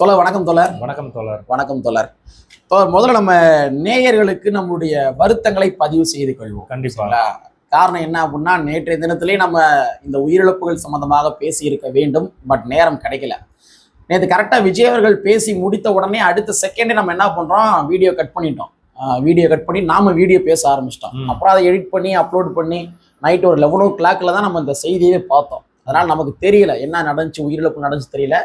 தோழர் வணக்கம் தோழர். வணக்கம் தோழர். வணக்கம் தோழர். தோழர் முதல்ல நம்ம நேயர்களுக்கு நம்முடைய வருத்தங்களை பதிவு செய்து கொள்வோம். கண்டிப்பா. சரிங்களா? காரணம் என்ன அப்படின்னா நேற்றைய தினத்திலே நம்ம இந்த உயிரிழப்புகள் சம்பந்தமாக பேசி இருக்க வேண்டும் பட் நேரம் கிடைக்கல. நேற்று கரெக்டாக விஜய் அவர்கள் பேசி முடித்த உடனே அடுத்த செகண்டே நம்ம என்ன பண்றோம்? வீடியோ கட் பண்ணிட்டோம். வீடியோ கட் பண்ணி நாம வீடியோ பேச ஆரம்பிச்சிட்டோம். அப்புறம் அதை எடிட் பண்ணி அப்லோட் பண்ணி நைட் ஒரு லெவன் ஓ கிளாக்ல தான் நம்ம இந்த செய்தியே பார்த்தோம். அதனால நமக்கு தெரியல என்ன நடந்துச்சு உயிரிழப்பு நடந்துச்சு தெரியல.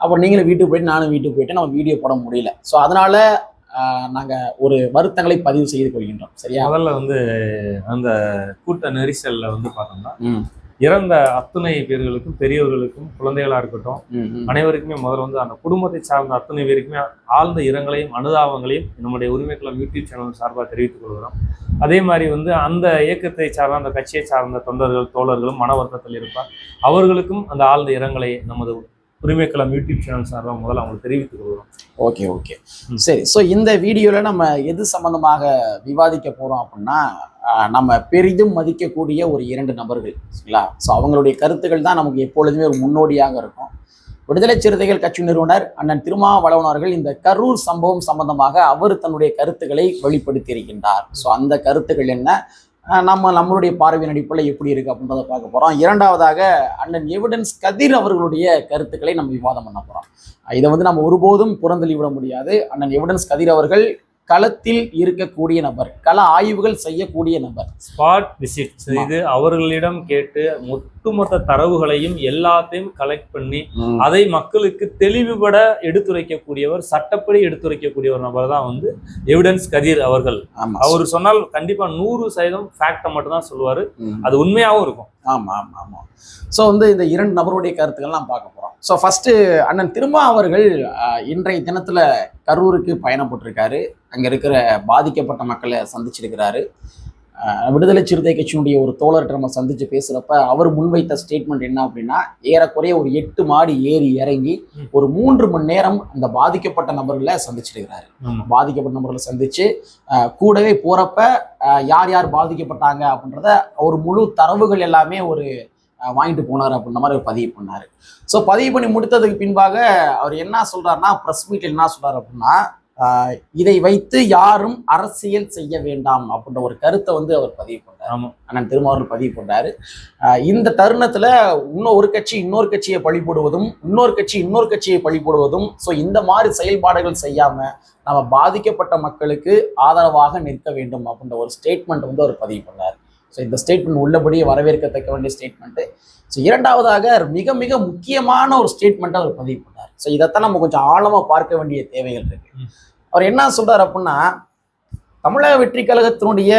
அப்புறம் நீங்களும் வீட்டுக்கு போயிட்டு நானும் வீட்டுக்கு போயிட்டு நம்ம வீடியோ போட முடியல. ஸோ அதனால ஆஹ், நாங்க ஒரு வருத்தங்களை பதிவு செய்து கொள்கின்றோம். சரியா? முதல்ல வந்து அந்த கூட்ட நெரிசல்ல வந்து பார்த்தோம்னா இறந்த அத்தனை பேர்களுக்கும் பெரியவர்களுக்கும் குழந்தைகளா இருக்கட்டும். அனைவருக்குமே முதல்ல வந்து அந்த குடும்பத்தை சார்ந்த அத்தனை பேருக்குமே ஆழ்ந்த இரங்கலையும் அனுதாபங்களையும் நம்முடைய உரிமைக்குளம் யூடியூப் சேனல் சார்பாக தெரிவித்துக் கொள்கிறோம். அதே மாதிரி வந்து அந்த இயக்கத்தை சார்ந்த அந்த கட்சியை சார்ந்த தொண்டர்கள் தோழர்களும் மன வருத்தத்தில் இருப்பார். அவர்களுக்கும் அந்த ஆழ்ந்த இரங்கலை நமது உரிமைக்குளம் யூடியூப் சேனல் சார்பாக முதல்ல அவங்களுக்கு தெரிவித்துக் கொள்கிறோம். Okay okay. சரி ஸோ இந்த வீடியோவில் நம்ம எது சம்பந்தமாக விவாதிக்க போகிறோம் அப்படின்னா நம்ம பெரிதும் மதிக்கக்கூடிய ஒரு இரண்டு நபர்கள் சரிங்களா? ஸோ அவங்களுடைய கருத்துக்கள் தான் நமக்கு எப்பொழுதுமே ஒரு முன்னோடியாக இருக்கும். விடுதலை சிறுத்தைகள் கட்சி நிறுவனர் அண்ணன் திருமாவளவன் அவர்கள் இந்த கரூர் சம்பவம் சம்பந்தமாக அவர் தன்னுடைய கருத்துக்களை வெளிப்படுத்தி இருக்கின்றார் ஸோ அந்த கருத்துக்கள் என்ன? நம்ம நம்மளுடைய பார்வையின் அடிப்படையில் எப்படி இருக்கு அப்படின்றத பார்க்க போகிறோம் இரண்டாவதாக அண்ணன் எவிடன்ஸ் கதிர் அவர்களுடைய கருத்துக்களை நம்ம விவாதம் பண்ண போகிறோம் இதை வந்து நம்ம ஒருபோதும் புறந்தள்ளி விட முடியாது. அண்ணன் எவிடன்ஸ் கதிர் அவர்கள் களத்தில் இருக்கக்கூடிய நபர் கள ஆய்வுகள் செய்யக்கூடிய நபர். ஸ்பாட் விசிட் செய்து அவர்களிடம் கேட்டு ஒட்டுமொத்த தரவுகளையும் எல்லாத்தையும் கலெக்ட் பண்ணி அதை மக்களுக்கு தெளிவுபட எடுத்துரைக்கக்கூடியவர் சட்டப்படி எடுத்துரைக்கக்கூடிய ஒரு நபர் தான் வந்து எவிடன்ஸ் கதிர் அவர்கள். அவர் சொன்னால் கண்டிப்பா நூறு சதவீதம் ஃபேக்டை மட்டும் தான் சொல்லுவாரு. அது உண்மையாவும் இருக்கும். ஆமா ஆமா ஆமா. ஸோ வந்து இந்த இரண்டு நபருடைய கருத்துக்கள்லாம் பார்க்க போறோம். ஸோ ஃபர்ஸ்ட் அண்ணன் திருமா அவர்கள் இன்றைய தினத்துல கரூருக்கு பயணப்பட்டிருக்காரு அங்க இருக்கிற பாதிக்கப்பட்ட மக்களை சந்திச்சிருக்கிறாரு விடுதலை சிறுத்தை கட்சியினுடைய ஒரு தோழர்கிட்ட நம்ம சந்திச்சு பேசுறப்ப அவர் முன்வைத்த ஸ்டேட்மெண்ட் என்ன அப்படின்னா ஏறக்குறைய ஒரு எட்டு மாடி ஏறி இறங்கி. ஒரு மூன்று மணி நேரம் அந்த பாதிக்கப்பட்ட நபர்களை சந்திச்சிருக்கிறாரு. பாதிக்கப்பட்ட நபர்களை சந்திச்சு அஹ், கூடவே போறப்ப அஹ், யார் யார் பாதிக்கப்பட்டாங்க அப்படின்றத ஒரு முழு தரவுகள் எல்லாமே ஒரு வாங்கிட்டு போனார் அப்படின்ற மாதிரி ஒரு பதிவு பண்ணாரு ஸோ பதிவு பண்ணி முடித்ததுக்கு பின்பாக அவர் என்ன சொல்றாருன்னா ப்ரெஸ் மீட்டில் என்ன சொல்றாரு அப்படின்னா இதை வைத்து யாரும் அரசியல் செய்ய வேண்டாம் அப்படின்ற ஒரு கருத்தை வந்து அவர் பதிவு பண்ணார் அண்ணன் திருமாவர்கள் பதிவு பண்ணாரு இந்த தருணத்துல இன்னும் ஒரு கட்சி இன்னொரு கட்சியை பழி போடுவதும் இன்னொரு கட்சி இன்னொரு கட்சியை பழி போடுவதும் ஸோ இந்த மாதிரி செயல்பாடுகள் செய்யாம நம்ம பாதிக்கப்பட்ட மக்களுக்கு ஆதரவாக நிற்க வேண்டும் அப்படின்ற ஒரு ஸ்டேட்மெண்ட் வந்து அவர் பதிவு பண்ணார் ஸோ இந்த ஸ்டேட்மெண்ட் உள்ளபடியே வரவேற்கத்தக்க வேண்டிய ஸ்டேட்மெண்ட்டு ஸோ இரண்டாவதாக மிக மிக முக்கியமான ஒரு ஸ்டேட்மெண்ட்டை அவர் பதிவு பண்ணார் ஸோ இதைத்தான் நம்ம கொஞ்சம் ஆழமாக பார்க்க வேண்டிய தேவைகள் இருக்கு. அவர் என்ன சொல்றாரு அப்படின்னா தமிழக வெற்றி கழகத்தினுடைய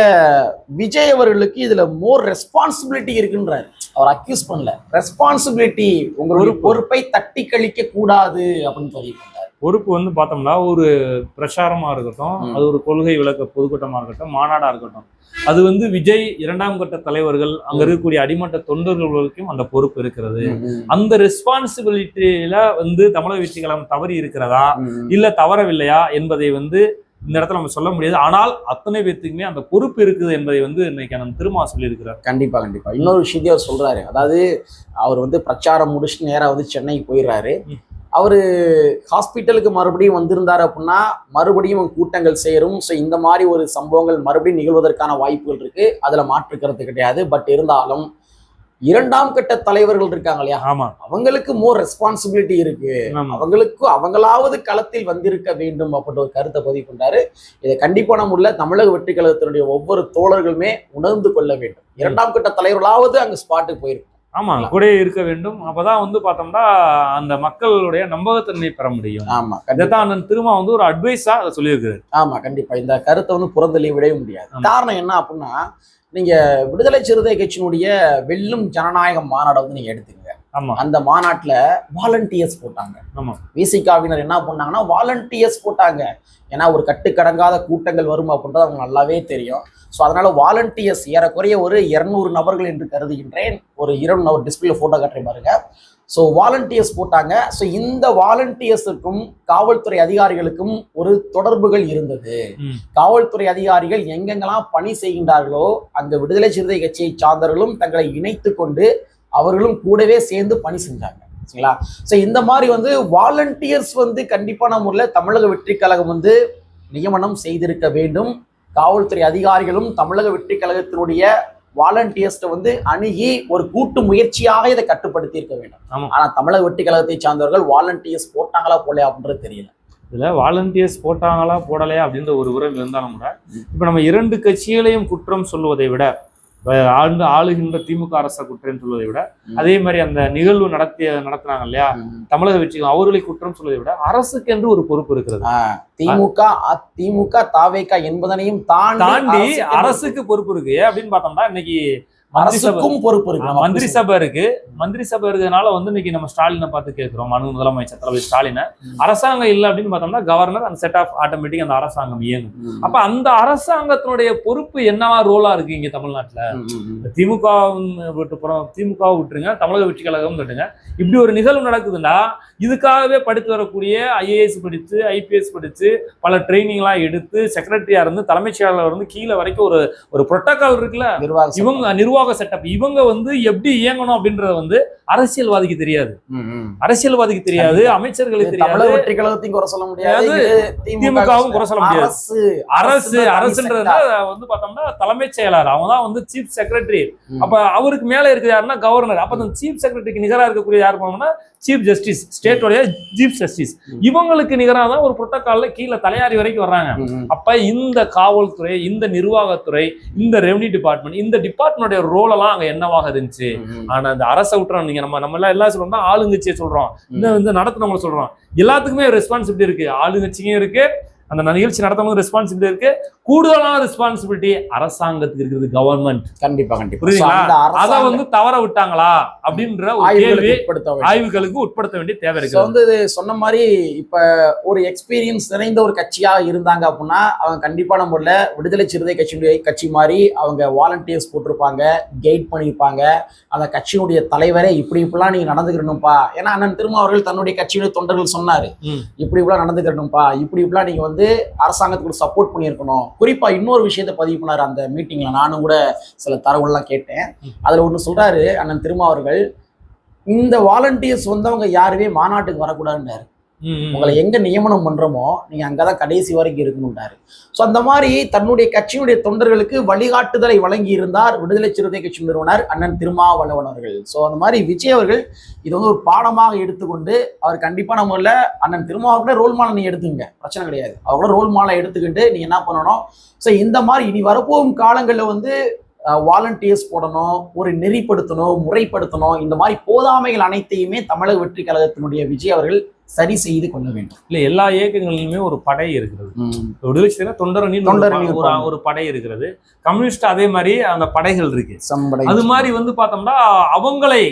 விஜய் அவர்களுக்கு இதுல மோர் ரெஸ்பான்சிபிலிட்டி இருக்குன்றாரு அவர் அக்யூஸ் பண்ணல ரெஸ்பான்சிபிலிட்டி உங்களுடைய பொறுப்பு. தட்டி கழிக்க கூடாது அப்படின்னு பதிவு பொறுப்பு வந்து பார்த்தோம்னா ஒரு பிரச்சாரமா இருக்கட்டும். அது ஒரு கொள்கை விளக்க பொதுக்கூட்டமா இருக்கட்டும் மாநாடா இருக்கட்டும். அது வந்து விஜய் இரண்டாம் கட்ட தலைவர்கள் அங்க. இருக்கக்கூடிய அடிமட்ட தொண்டர்களுக்கும் அந்த பொறுப்பு இருக்கிறது. அந்த ரெஸ்பான்சிபிலிட்டியில வந்து தமிழக வெற்றி கழகம் தவறி இருக்கிறதா. இல்ல தவறவில்லையா என்பதை வந்து இந்த இடத்துல நம்ம சொல்ல முடியாது. ஆனால் அத்தனை பேர்த்துக்குமே அந்த பொறுப்பு இருக்குது என்பதை வந்து இன்னைக்கு நம்ம திருமா சொல்லியிருக்கிறார். கண்டிப்பா கண்டிப்பா. இன்னொரு விஷயத்தையும் அவர் சொல்றாரு. அதாவது அவர் வந்து பிரச்சாரம் முடிச்சுட்டு நேரா வந்து சென்னைக்கு போயிடுறாரு. அவரு ஹாஸ்பிட்டலுக்கு மறுபடியும் வந்திருந்தாரு அப்படின்னா மறுபடியும் கூட்டங்கள் சேரும். ஸோ இந்த மாதிரி ஒரு சம்பவங்கள் மறுபடியும் நிகழ்வதற்கான வாய்ப்புகள் இருக்கு. அதுல மாற்று கருத்து கிடையாது. பட் இருந்தாலும் இரண்டாம் கட்ட தலைவர்கள் இருக்காங்க இல்லையா? ஆமா. அவங்களுக்கு மோர் ரெஸ்பான்சிபிலிட்டி இருக்கு. அவங்களுக்கு அவங்களாவது களத்தில் வந்திருக்க வேண்டும் அப்படின்ற ஒரு கருத்தை பதிவு பண்றாரு. இதை கண்டிப்பான முறையில் தமிழக வெற்றி கழகத்தினுடைய ஒவ்வொரு தோழர்களுமே உணர்ந்து கொள்ள வேண்டும். இரண்டாம் கட்ட தலைவர்களாவது அங்க ஸ்பாட்டுக்கு போயிருக்கு ஆமா கூட இருக்க வேண்டும். அப்பதான் வந்து பார்த்தோம்னா அந்த மக்களுடைய நம்பகத்தன்மை பெற முடியும். ஆமா இதைத்தான் அண்ணன் திருமா வந்து ஒரு அட்வைஸா அதை சொல்லியிருக்காரு ஆமா கண்டிப்பா. இந்த கருத்தை வந்து புறந்தள்ளி விடவே முடியாது. காரணம் என்ன அப்படின்னா நீங்க விடுதலை சிறுத்தை கட்சியினுடைய வெல்லும் ஜனநாயக மாநாடை வந்து நீங்க எடுத்துக்கங்க ஆமா. அந்த மாநாட்டுல வாலண்டியர்ஸ் போட்டாங்க. ஆமா. விசிகாவினர் என்ன பண்ணாங்கன்னா வாலண்டியர்ஸ் போட்டாங்க. ஏன்னா ஒரு கட்டுக்கடங்காத கூட்டங்கள் வரும் அப்படின்றது அவங்க நல்லாவே தெரியும். ஸோ அதனால வாலண்டியர்ஸ் ஏறக்குறைய ஒரு இருநூறு நபர்கள் என்று கருதுகின்றேன். ஒரு இரண்டு நபர் டிஸ்பிளே ஃபோட்டோ காட்டுறேன் பாருங்க. ஸோ வாலண்டியர்ஸ் போட்டாங்க. ஸோ இந்த வாலண்டியர்ஸுக்கும் காவல்துறை அதிகாரிகளுக்கும் ஒரு தொடர்புகள் இருந்தது. காவல்துறை அதிகாரிகள் எங்கெங்கெல்லாம் பணி செய்கின்றார்களோ அங்க விடுதலை சிறுத்தை கட்சியை சார்ந்தவர்களும் தங்களை இணைத்து கொண்டு அவர்களும் கூடவே சேர்ந்து பணி செஞ்சாங்க. சரிங்களா? ஸோ இந்த மாதிரி வந்து வாலண்டியர்ஸ் வந்து கண்டிப்பான முறையில் தமிழக வெற்றி கழகம் வந்து நியமனம் செய்திருக்க வேண்டும். காவல்துறை அதிகாரிகளும் தமிழக வெற்றி கழகத்தினுடைய வாலண்டியர்ஸ்ட வந்து அணுகி ஒரு கூட்டு முயற்சியாக இதை கட்டுப்படுத்தி இருக்க வேண்டும். ஆனா தமிழக வெற்றி கழகத்தை சார்ந்தவர்கள் வாலண்டியர்ஸ் போட்டாங்களா போலையா அப்படின்றது தெரியல. இதுல வாலண்டியர்ஸ் போட்டாங்களா போடலையா அப்படின்ற ஒரு உறவு இருந்தாலும் கூட இப்ப நம்ம இரண்டு கட்சிகளையும் குற்றம் சொல்வதை விட ஆண்டு ஆளுகின்ற திமுக அரசை குற்றம் சொல்வதை விட. அதே மாதிரி அந்த நிகழ்வு நடத்திய நடத்துனாங்க இல்லையா? தமிழக வெற்றி அவர்களை குற்றம் சொல்வதை விட அரசுக்கு என்று ஒரு பொறுப்பு இருக்கிறது. திமுக திமுக தாவேகா என்பதனையும் தாண்டி தாண்டி அரசுக்கு பொறுப்பு இருக்கு. அப்படின்னு பார்த்தோம்னா இன்னைக்கு அரசுக்கும் பொறுப்பு இருக்கு. மந்திரி சபை இருக்கு. மந்திரி சபை இருக்கிறதுனால வந்து இன்னைக்கு நம்ம ஸ்டாலினை பார்த்து கேட்கிறோம். மனு முதலமைச்சர் தளபதி ஸ்டாலினை. அரசாங்கம் இல்லை அப்படின்னு பார்த்தோம்னா கவர்னர் அந்த செட் ஆஃப் ஆட்டோமேட்டிக் அந்த அரசாங்கம் இயங்கும். அப்ப அந்த அரசாங்கத்தினுடைய பொறுப்பு என்னவா ரோலா இருக்கு இங்க தமிழ்நாட்டுல. திமுக விட்டு புறம். திமுகவை விட்டுருங்க. தமிழக வெற்றி கழகம் விட்டுருங்க இப்படி ஒரு நிகழ்வு நடக்குதுன்னா இதுக்காகவே படித்து வரக்கூடிய ஐஏஎஸ் படித்து ஐபிஎஸ் படித்து பல ட்ரைனிங்லாம் எடுத்து செக்ரட்டரியா இருந்து தலைமைச் செயலாளர் இருந்து கீழே வரைக்கும் ஒரு ஒரு புரோட்டோகால் இருக்குல்ல. இவங்க நிர்வாக செட்டப் இவங்க வந்து எப்படி இயங்கணும் அப்படின்றத வந்து அரசியல்வாதிக்கு தெரியாது. அரசியல்வாதிக்கு தெரியாது அமைச்சர்களுக்கு தெரியாது வெற்றி கழகத்தையும் குறை சொல்ல முடியாது திமுகவும் குறை சொல்ல முடியாது. அரசு அரசுன்றது. வந்து பார்த்தோம்னா தலைமைச் செயலாளர் அவங்க தான் வந்து சீஃப் செக்ரட்டரி. அப்ப அவருக்கு மேல இருக்குது யாருன்னா கவர்னர் அப்ப அந்த சீஃப் செக்ரட்டரிக்கு நிகரா இருக்கக்கூடிய யார் போனோம்னா சீஃப் ஜஸ்டிஸ் ஸ்டேட்டோடைய சீஃப் ஜஸ்டிஸ். இவங்களுக்கு நிகராக தான் ஒரு புரோட்டோகால்ல கீழே தலையாரி வரைக்கும் வர்றாங்க. அப்ப இந்த காவல்துறை இந்த நிர்வாகத்துறை இந்த ரெவன்யூ டிபார்ட்மெண்ட் இந்த டிபார்ட்மெண்டோட ரோல் எல்லாம் அங்க என்னவாக இருந்துச்சு. ஆனா இந்த அரசை விட்டுறோம் நீங்க நம்ம நம்ம எல்லாம் எல்லாம் சொல்றோம்னா ஆளுங்கட்சியை சொல்றோம். இந்த வந்து நடத்துனவங்கள சொல்றோம். எல்லாத்துக்குமே ரெஸ்பான்சிபிலிட்டி இருக்கு. ஆளுங்கட்சியும் இருக்கு அந்த நிகழ்ச்சி நடத்தவங்க ரெஸ்பான்சிபிலிட்டி இருக்கு. கூடுதலான ரெஸ்பான்சிபிலிட்டி அரசாங்கத்துக்கு இருக்குது கவர்மெண்ட் கண்டிப்பா கண்டிப்பா. அத வந்து தவற விட்டாங்களா? அப்படின்ற ஆய்வுகளுக்கு உட்படுத்த வேண்டிய தேவை இருக்கு வந்து சொன்ன மாதிரி இப்ப ஒரு எக்ஸ்பீரியன்ஸ் நிறைந்த ஒரு கட்சியா இருந்தாங்க அப்படின்னா அவங்க கண்டிப்பான முறையில விடுதலை சிறுத்தை கட்சியினுடைய கட்சி மாதிரி அவங்க வாலண்டியர்ஸ் போட்டிருப்பாங்க கைட் பண்ணியிருப்பாங்க. அந்த கட்சியினுடைய தலைவரே இப்படி இப்படிலாம் நீங்க நடந்துக்கணும்ப்பா ஏன்னா அண்ணன் திரும்ப அவர்கள் தன்னுடைய கட்சியினுடைய தொண்டர்கள் சொன்னாரு. இப்படி இப்படிலாம் நடந்துக்கணும்ப்பா இப்படி இப்படிலாம் நீங்க வந்து வந்து அரசாங்கத்துக்கு சப்போர்ட் பண்ணியிருக்கணும். குறிப்பா இன்னொரு விஷயத்த பதிவு பண்ணார் அந்த மீட்டிங்ல நானும் கூட சில தரவுகள்லாம் கேட்டேன். அதுல ஒன்று சொல்றாரு அண்ணன் திருமா அவர்கள் இந்த வாலண்டியர்ஸ் வந்தவங்க யாருமே மாநாட்டுக்கு வரக்கூடாதுன்றாரு. உங்களை எங்க நியமனம் பண்றோமோ நீங்க அங்கதான் கடைசி வரைக்கும் இருக்கணும்ட்டாரு. ஸோ அந்த மாதிரி தன்னுடைய கட்சியினுடைய தொண்டர்களுக்கு வழிகாட்டுதலை வழங்கி இருந்தார் விடுதலை சிறுத்தை கட்சி நிறுவனர் அண்ணன் திருமாவளவன் அவர்கள். ஸோ அந்த மாதிரி விஜய் அவர்கள் இது வந்து ஒரு பாடமாக எடுத்துக்கொண்டு அவர் கண்டிப்பான முறையில் அண்ணன் திருமாவளவன் ரோல் மாலை நீங்க எடுத்துங்க பிரச்சனை கிடையாது. அவரோட ரோல் மாலை எடுத்துக்கிட்டு நீங்க என்ன பண்ணணும்? ஸோ இந்த மாதிரி இனி வரப்போகும் காலங்களில் வந்து வாலண்டியர்ஸ் போடணும் ஒரு நெறிப்படுத்தணும் முறைப்படுத்தணும் இந்த மாதிரி போதாமைகள் அனைத்தையுமே தமிழக வெற்றி கழகத்தினுடைய விஜய் அவர்கள் சரி செய்து கொள்ள வேண்டும். இல்ல எல்லா இயக்கங்களிலுமே ஒரு படை இருக்கிறது. விடுதலை சிறுத்தை தொண்டர் அணின்னு ஒரு படை இருக்கிறது. கம்யூனிஸ்ட் அதே மாதிரி அந்த படைகள் இருக்கு. அது மாதிரி வந்து பார்த்தோம்னா அவங்களை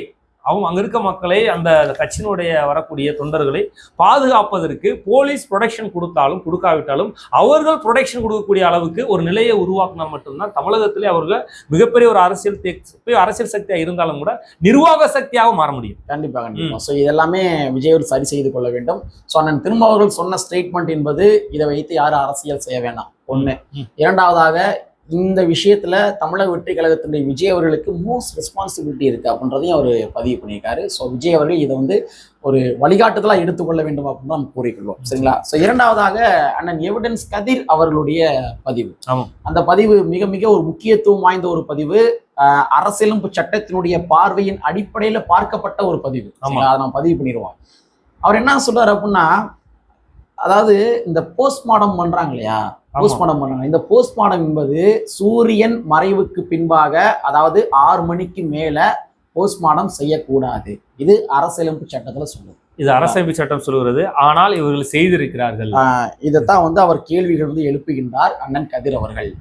அவங்க அங்க இருக்க மக்களை அந்த கட்சியினுடைய வரக்கூடிய தொண்டர்களை பாதுகாப்பதற்கு போலீஸ் ப்ரொடெக்ஷன் கொடுத்தாலும் கொடுக்காவிட்டாலும் அவர்கள் ப்ரொடெக்ஷன் கொடுக்கக்கூடிய அளவுக்கு ஒரு நிலையை உருவாக்கினா மட்டும்தான் தமிழகத்திலே அவர்கள் மிகப்பெரிய ஒரு அரசியல் அரசியல் சக்தியா இருந்தாலும் கூட நிர்வாக சக்தியாக மாற முடியும். கண்டிப்பா கண்டிப்பா. ஸோ இதெல்லாமே விஜய் அவர்கள் சரி செய்து கொள்ள வேண்டும். ஸோ அண்ணன் திரும்ப அவர்கள் சொன்ன ஸ்டேட்மெண்ட் என்பது இதை வைத்து யாரும் அரசியல் செய்ய வேண்டாம் ம். இரண்டாவதாக இந்த விஷயத்துல தமிழக வெற்றி கழகத்தினுடைய விஜய் அவர்களுக்கு மோஸ்ட் ரெஸ்பான்சிபிலிட்டி இருக்கு அப்படின்றதையும் அவர் பதிவு பண்ணியிருக்காரு. ஸோ விஜய் அவர்கள் இதை வந்து ஒரு வழிகாட்டுதலா எடுத்துக்கொள்ள வேண்டும் அப்படின்னு தான் கூறிக்கொள்வோம். சரிங்களா? ஸோ இரண்டாவதாக அண்ணன் எவிடன்ஸ் கதிர் அவர்களுடைய பதிவு. அந்த பதிவு மிக மிக ஒரு முக்கியத்துவம் வாய்ந்த ஒரு பதிவு. அரசியலமைப்பு சட்டத்தினுடைய பார்வையின் அடிப்படையில பார்க்கப்பட்ட ஒரு பதிவு? அதை நம்ம பதிவு பண்ணிடுவோம். அவர் என்ன சொல்றாரு அப்படின்னா அதாவது இந்த போஸ்ட்மார்டம் பண்றாங்க இல்லையா. போஸ்ட்மார்டம் பண்றாங்க இந்த போஸ்ட்மார்டம் என்பது சூரியன் மறைவுக்கு பின்பாக அதாவது ஆறு மணிக்கு மேல போஸ்ட்மார்டம் செய்யக்கூடாது. இது அரசியலமைப்பு சட்டத்துல சொல்லுது. இது அரசமைப்பு சட்டம் சொல்கிறது ஆனால் இவர்கள் செய்திருக்கிறார்கள். இதைத்தான் வந்து அவர் கேள்விகள் வந்து எழுப்புகின்றார் அண்ணன் கதிர் அவர்கள்.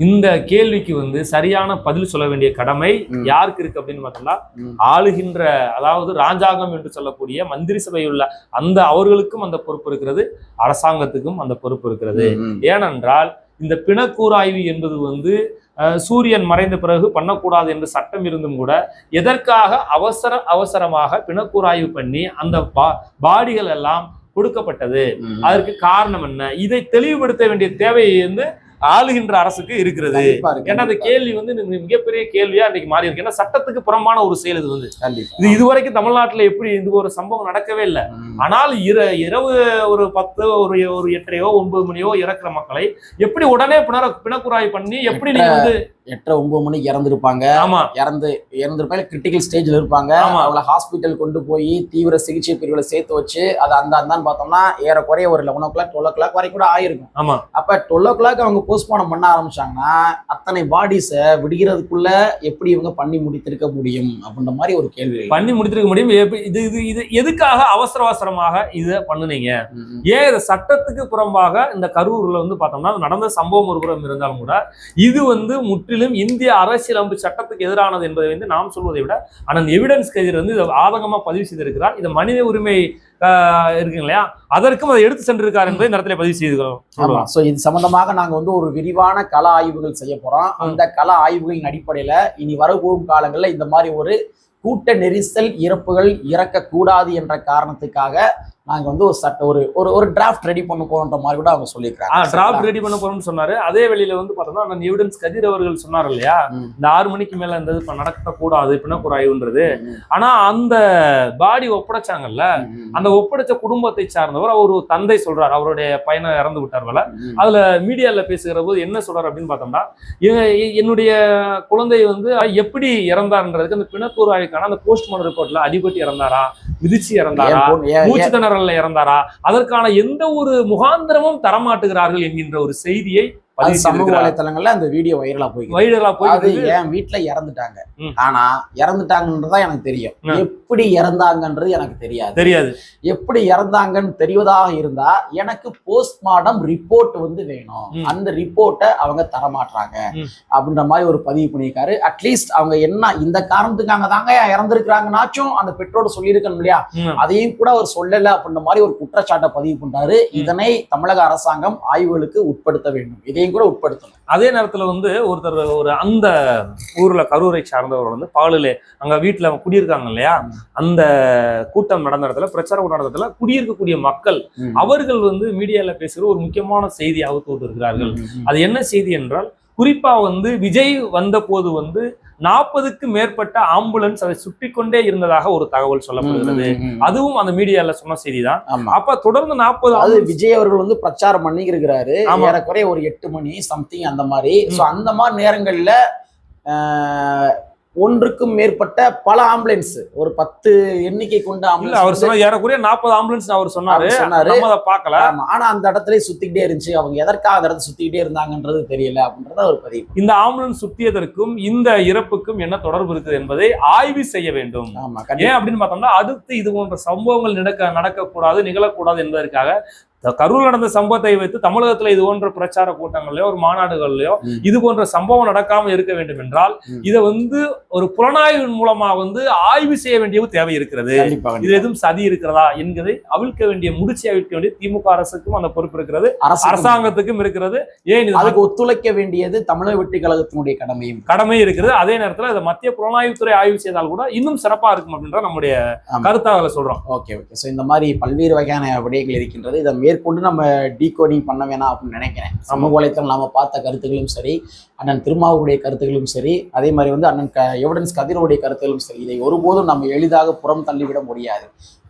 இந்த கேள்விக்கு வந்து சரியான பதில் சொல்ல வேண்டிய கடமை. யாருக்கு இருக்கு அப்படின்னு பார்த்தோம்னா. ஆளுகின்ற அதாவது ராஜாங்கம் என்று சொல்லக்கூடிய மந்திரி சபை உள்ள அந்த அவர்களுக்கும் அந்த பொறுப்பு இருக்கிறது அரசாங்கத்துக்கும் அந்த பொறுப்பு இருக்கிறது. ஏனென்றால் இந்த பிணக்கூராய்வு என்பது வந்து சூரியன் மறைந்த பிறகு பண்ணக்கூடாது என்று சட்டம் இருந்தும் கூட எதற்காக அவசர அவசரமாக பிணக்கூராய்வு பண்ணி அந்த பா- பாடிகள் எல்லாம் கொடுக்கப்பட்டது. அதற்கு காரணம் என்ன இதை தெளிவுபடுத்த வேண்டிய தேவையை வந்து ஆளுகின்ற அரசுக்கு இருக்கிறது ஏன்னா அந்த. கேள்வி வந்து மிகப்பெரிய கேள்வியா இன்னைக்கு மாறி இருக்கு ஏன்னா சட்டத்துக்கு புறம்பான ஒரு செயல் இது வந்து. இது இதுவரைக்கும் தமிழ்நாட்டுல எப்படி இது ஒரு சம்பவம் நடக்கவே இல்லை. ஆனால் இர இரவு ஒரு பத்து ஒரு ஒரு எட்டரையோ ஒன்பது மணியோ இறக்குற மக்களை எப்படி உடனே பிணர பிணக்குறாய் பண்ணி எப்படி நீங்க வந்து எட்டரை ஒன்பது மணிக்கு இறந்துருப்பாங்க. ஆமா. இறந்து இறந்துருப்பாங்க கிரிட்டிக்கல் ஸ்டேஜ்ல இருப்பாங்க. அவளை ஹாஸ்பிட்டல் கொண்டு போய் தீவிர சிகிச்சை பிரிவுல சேர்த்து வச்சு அது அந்த அந்தான்னு பார்த்தோம்னா ஏறக்குறைய ஒரு eleven o'clock twelve o'clock வரைக்கும் கூட ஆயிருக்கும். ஆமா. அப்ப டுவெல் ஓ கிளாக் அவங்க போஸ்ட்மார்ட்டம் பண்ண ஆரம்பிச்சாங்கன்னா அத்தனை பாடிஸை விடுகிறதுக்குள்ள எப்படி இவங்க பண்ணி முடித்திருக்க முடியும்? அப்படின்ற மாதிரி ஒரு கேள்வி. பண்ணி முடித்திருக்க முடியும். இது இது இது எதுக்காக அவசர அவசரமாக இதை பண்ணுனீங்க. ஏன் இது சட்டத்துக்கு புறம்பாக இந்த கரூர்ல வந்து பார்த்தோம்னா நடந்த சம்பவம் ஒரு புறம் இருந்தாலும் கூட இது வந்து முற்றிலும் இந்திய அரசியலமைப்பு சட்டத்துக்கு எதிரானது என்பதை வந்து நாம் சொல்வதை விட அண்ணன் எவிடன்ஸ் கதிர் வந்து இதை ஆதங்கமா பதிவு செய்திருக்கிறார். இது மனித உரிமை இருக்குங்க இல்லையா? அதற்கும் அதை எடுத்து சென்றிருக்கார் என்பதை இந்த இடத்துல பதிவு செய்திருக்கிறோம். ஆமா. சோ இது சம்பந்தமாக நாங்க வந்து ஒரு விரிவான கள ஆய்வுகள் செய்ய போறோம். அந்த கள ஆய்வுகளின் அடிப்படையில இனி வரப்போகும் காலங்கள்ல இந்த மாதிரி ஒரு கூட்ட நெரிசல் இறப்புகள் இறக்கக்கூடாது என்ற காரணத்துக்காக நாங்க வந்து ஒரு சட்ட ஒரு ஒரு ஒரு டிராஃப்ட் ரெடி பண்ண போறோன்ற மாதிரி கூட அவங்க சொல்லியிருக்காங்க டிராப் ரெடி பண்ண போறோம்னு சொன்னாரு. அதே வெளியில வந்து பார்த்தோம்னா எவிடன்ஸ் கதிர் அவர்கள் சொன்னார் இல்லையா. இந்த ஆறு மணிக்கு மேல இந்த இது இப்ப நடக்கக்கூடாது பிணக்குறாய்வுன்றது ம், ஆனா அந்த பாடி ஒப்படைச்சாங்கல்ல அந்த ஒப்படைச்ச குடும்பத்தை சார்ந்தவர் அவர் ஒரு தந்தை சொல்றார். அவருடைய பையனை இறந்து விட்டார் போல. அதுல மீடியால பேசுகிற போது என்ன சொல்றாரு அப்படின்னு பார்த்தோம்னா என்னுடைய குழந்தை வந்து எப்படி இறந்தார்ன்றதுக்கு அந்த பிணக்கூறாய்க்கான அந்த போஸ்ட்மார்டம் ரிப்போர்ட்ல அடிபட்டு இறந்தாரா? மிதிச்சு இறந்தாரா? ஏன் பொண்ணு- ஏன்- இறந்தாரா? அதற்கான எந்த ஒரு முகாந்திரமும் தரமாட்டுகிறார்கள் என்கின்ற ஒரு செய்தியை சமூக வலைத்தளங்கள்ல அந்த வீடியோ வைரலா போய் வைரலா போய் அது என் வீட்டுல இறந்துட்டாங்க. ஆனா இறந்துட்டாங்கன்றதா எனக்கு தெரியும். எப்படி இறந்தாங்கன்றது எனக்கு தெரியாது. தெரியாது. எப்படி இறந்தாங்கன்னு தெரிவதாக இருந்தா எனக்கு போஸ்ட்மார்டம் ரிப்போர்ட் வந்து வேணும். அந்த ரிப்போர்ட்டை அவங்க தரமாட்டாங்க. அப்படின்ற மாதிரி ஒரு பதிவு பண்ணியிருக்காரு. அட்லீஸ்ட் அவங்க என்ன இந்த காரணத்துக்காக தாங்க இறந்துருக்காங்கனாச்சும் அந்த பெற்றோர் சொல்லியிருக்கணும் இல்லையா. அதையும் கூட அவர் சொல்லல அப்படின்ற மாதிரி ஒரு குற்றச்சாட்டை பதிவு பண்றாரு இதனை தமிழக அரசாங்கம் ஆய்வுகளுக்கு உட்படுத்த வேண்டும். இதையும் கூட உட்படுத்தணும் அதே நேரத்துல வந்து ஒருத்தர் ஒரு அந்த ஊர்ல கரூரை சார்ந்தவர் வந்து பகலிலே அங்க வீட்டுல குடியிருக்காங்க இல்லையா. அந்த கூட்டம் நடந்த இடத்துல பிரச்சாரம் நடந்த இடத்துல குடியிருக்கக்கூடிய மக்கள். அவர்கள் வந்து மீடியால பேசுகிற ஒரு முக்கியமான செய்தி அவுத்து இருக்கிறார்கள் ம், ம். அது என்ன செய்தி என்றால் குறிப்பா வந்து விஜய் வந்த போது வந்து நாற்பதுக்கு மேற்பட்ட ஆம்புலன்ஸ் அதை சுற்றி கொண்டே இருந்ததாக ஒரு தகவல் சொல்லப்படுகிறது. அதுவும் அந்த மீடியால சொன்ன செய்தி தான் அப்ப தொடர்ந்து நாற்பது அது விஜய் அவர்கள் வந்து பிரச்சாரம் பண்ணி இருக்கிறாரு. ஏறக்குறைய ஒரு எட்டு மணி சம்திங் அந்த மாதிரி. சோ அந்த மாதிரி நேரங்கள்ல ஆஹ், ஒன்றுக்கும் மேற்பட்ட பல ஆம்புலன்ஸ் ஒரு பத்து எண்ணிக்கை கொண்ட இல்ல அவர் ஆம்புலன்ஸ் சொன்ன ஏறக்குறைய நாற்பது ஆம்புலன்ஸ் அவர் சொன்னாரு. அவர் சொன்னாரு. அதை பார்க்கல. ஆனா அந்த இடத்துல சுத்திக்கிட்டே இருந்துச்சு. அவங்க எதற்காக அந்த இடத்துல சுத்திக்கிட்டே இருந்தாங்கன்றது தெரியல அப்படின்றத ஒரு பதிவு இந்த ஆம்புலன்ஸ் சுத்தியதற்கும் இந்த இறப்புக்கும் என்ன தொடர்பு இருக்குது என்பதை ஆய்வு செய்ய வேண்டும். ஏன் அப்படின்னு பார்த்தோம்னா அடுத்து இது போன்ற சம்பவங்கள் நடக்க நடக்கக்கூடாது நிகழக்கூடாது என்பதற்காக கரூர் நடந்த சம்பவத்தை வைத்து தமிழகத்துல இது போன்ற பிரச்சார கூட்டங்கள்லயோ ஒரு மாநாடுகள்லயோ. இது போன்ற சம்பவம் நடக்காம இருக்க வேண்டும் என்றால். இதை வந்து ஒரு புலனாய்வின் மூலமா வந்து ஆய்வு செய்ய வேண்டிய தேவை இருக்கிறது. இது எதுவும் சதி இருக்கிறதா என்கிறதை அவிழ்க்க வேண்டிய முடிச்சு அவிழ்க்க வேண்டிய திமுக அரசுக்கும் அந்த பொறுப்பு இருக்கிறது. அரசு அரசாங்கத்துக்கும் இருக்கிறது. ஏன் அதுக்கு ஒத்துழைக்க வேண்டியது தமிழக வெற்றி கழகத்தினுடைய கடமையும். கடமை இருக்கிறது அதே நேரத்துல இதை மத்திய புலனாய்வுத்துறை ஆய்வு செய்தால் கூட இன்னும் சிறப்பா இருக்கும் அப்படின்ற நம்முடைய. கருத்தாக சொல்றோம். Okay okay. ஸோ இந்த மாதிரி பல்வேறு வகையான விடயங்கள் இருக்கின்றது. இதை மேற்கொண்டு நம்ம டீகோடிங் பண்ண வேணாம் அப்படின்னு நினைக்கிறேன். சமூக வலைத்தளம் நாம பார்த்த கருத்துக்களும் சரி அண்ணன் திருமாவுடைய கருத்துக்களும் சரி அதே மாதிரி வந்து அண்ணன் க எவிடன்ஸ் கதிரோடைய கருத்துக்களும் சரி இதை ஒருபோதும் நம்ம எளிதாக புறம் தள்ளிவிட முடியாது.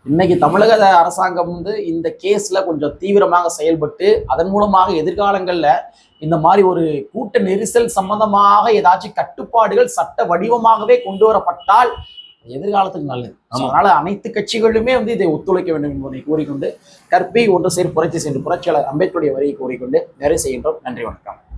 இன்னைக்கு தமிழக அரசாங்கம் வந்து இந்த கேஸ்ல கொஞ்சம் தீவிரமாக செயல்பட்டு அதன் மூலமாக எதிர்காலங்கள்ல இந்த மாதிரி ஒரு கூட்ட நெரிசல் சம்பந்தமாக ஏதாச்சும் கட்டுப்பாடுகள் சட்ட வடிவமாகவே கொண்டு வரப்பட்டால் எதிர்காலத்துக்கு நல்லது. அதனால அனைத்து கட்சிகளுமே வந்து இதை ஒத்துழைக்க வேண்டும் என்பதை கூறிக்கொண்டு கற்பை ஒன்று சேர் புரட்சி சென்று புரட்சியாளர் அம்பேத்கருடைய வரியை கூறிக்கொண்டு நிறைவு செய்கின்றோம். நன்றி வணக்கம்.